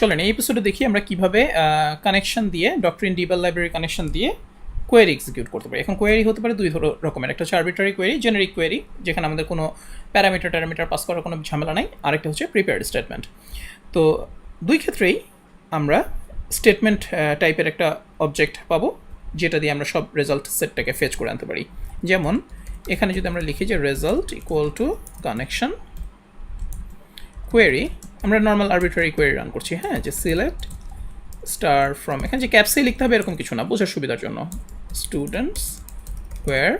চলেন, এই এপিসোডে দেখি আমরা কীভাবে কানেকশন দিয়ে ডক্টরিন ডিবেল লাইব্রেরি কানেকশন দিয়ে কোয়েরি এক্সিকিউট করতে পারি। এখন কোয়েরি হতে পারে দুই রকমের। একটা হচ্ছে আরবিটারি কোয়েরি জেনারিক কোয়েরি যেখানে আমাদের কোনো প্যারামিটার ট্যারামিটার পাস করার কোনো ঝামেলা নাই। আরেকটা হচ্ছে প্রিপেয়ার্ড স্টেটমেন্ট তো দুই ক্ষেত্রেই আমরা স্টেটমেন্ট টাইপের একটা অবজেক্ট পাবো, যেটা দিয়ে আমরা সব রেজাল্ট সেটটাকে ফেচ করে আনতে পারি। যেমন, এখানে যদি আমরা লিখি যে result equal to connection query আমরা নর্মাল আরবিটারি কোয়েরি রান করছি। হ্যাঁ যে সিলেক্ট স্টার ফ্রম এখানে যে ক্যাপসে লিখতে হবে এরকম কিছু না, বোঝার সুবিধার জন্য। Students where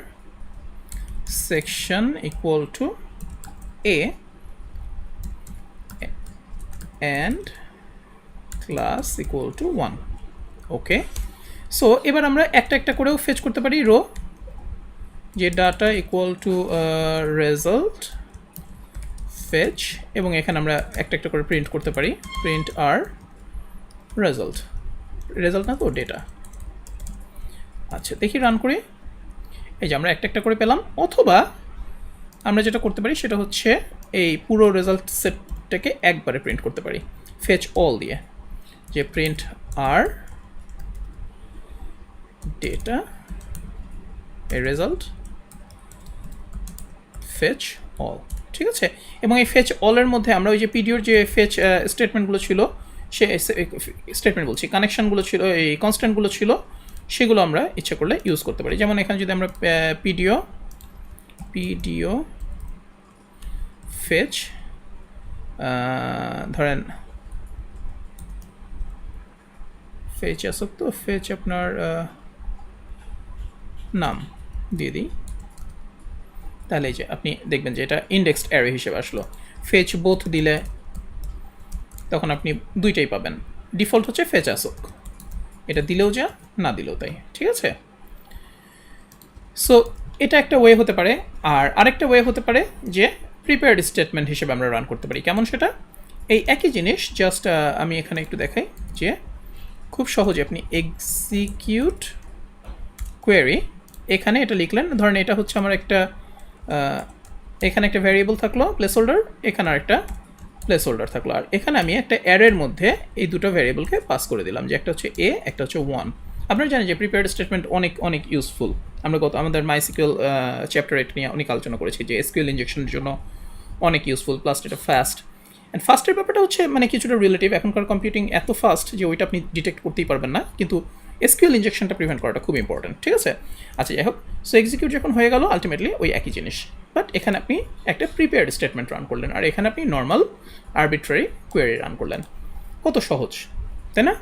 section equal to A and class equal to one okay so এবার আমরা একটা একটা করেও ফেচ করতে পারি। রো যে data equal to result fetch এবং এখানে আমরা একটা একটা করে প্রিন্ট করতে পারি। প্রিন্ট আর রেজাল্ট রেজাল্ট না তো ডেটা আচ্ছা দেখি রান করি। এই যে আমরা একটা একটা করে পেলাম। অথবা আমরা যেটা করতে পারি সেটা হচ্ছে এই পুরো রেজাল্ট সেটটাকে একবারে প্রিন্ট করতে পারি। ফেচ অল দিয়ে। যে প্রিন্ট আর ডেটা এই রেজাল্ট ফেচ অল ঠিক আছে? এবং এই ফেচ অলের মধ্যে আমরা ওই যে পিডিওর যে ফেচ স্টেটমেন্টগুলো ছিল, সে স্টেটমেন্ট বলছি কানেকশনগুলো ছিল, এই কনস্ট্যান্টগুলো ছিল, সেগুলো আমরা ইচ্ছে করলে ইউজ করতে পারি। যেমন এখানে যদি আমরা পিডিও পিডিও ফেচ ধরেন ফেচ আসুক তো ফেচ আপনার নাম দিয়ে দিই। তাহলে এই যে আপনি দেখবেন যে এটা ইন্ডেক্সড অ্যারে হিসেবে আসলো। ফেচ বোথ দিলে তখন আপনি দুইটাই পাবেন। ডিফল্ট হচ্ছে ফেচ আসুক। এটা দিলেও যা, না দিলেও তাই, ঠিক আছে? সো এটা একটা ওয়ে হতে পারে, আর আরেকটা ওয়ে হতে পারে যে প্রিপেয়ার্ড স্টেটমেন্ট হিসেবে আমরা রান করতে পারি। কেমন সেটা? এই একই জিনিস জাস্ট আমি এখানে একটু দেখাই যে খুব সহজে আপনি এক্সিকিউট কোয়েরি এখানে এটা লিখলেন, ধরেন এটা হচ্ছে আমার একটা এখানে একটা ভ্যারিয়েবল থাকল প্লেস হোল্ডার এখানে আরেকটা প্লেস হোল্ডার থাকল। আর এখানে আমি একটা অ্যারের মধ্যে এই দুটো ভ্যারিয়েবলকে পাস করে দিলাম, যে একটা হচ্ছে এ একটা হচ্ছে ওয়ান আপনারা জানেন যে প্রিপেয়ার্ড স্টেটমেন্ট অনেক অনেক ইউজফুল আমরা গত, আমাদের মাইসিকুয়াল চ্যাপ্টার এটা নিয়ে অনেক আলোচনা করেছি যে এসকিউএল ইঞ্জেকশনের জন্য অনেক ইউজফুল প্লাস এটা ফাস্ট অ্যান্ড ফাস্টের ব্যাপারটা হচ্ছে মানে কিছুটা রিলেটিভ এখনকার কম্পিউটিং এত ফাস্ট যে ওইটা আপনি ডিটেক্ট করতেই পারবেন না। কিন্তু এসকিউএল ইঞ্জেকশনটা প্রিভেন্ট করাটা খুব ইম্পর্টেন্ট ঠিক আছে? আচ্ছা যাই হোক সো এক্সিকিউট যখন হয়ে গেল আলটিমেটলি ওই একই জিনিস। বাট এখানে আপনি একটা প্রিপেয়ার্ড স্টেটমেন্ট রান করলেন, আর এখানে আপনি নর্মাল আরবিট্রারি কোয়েরি রান করলেন। কত সহজ, তাই না?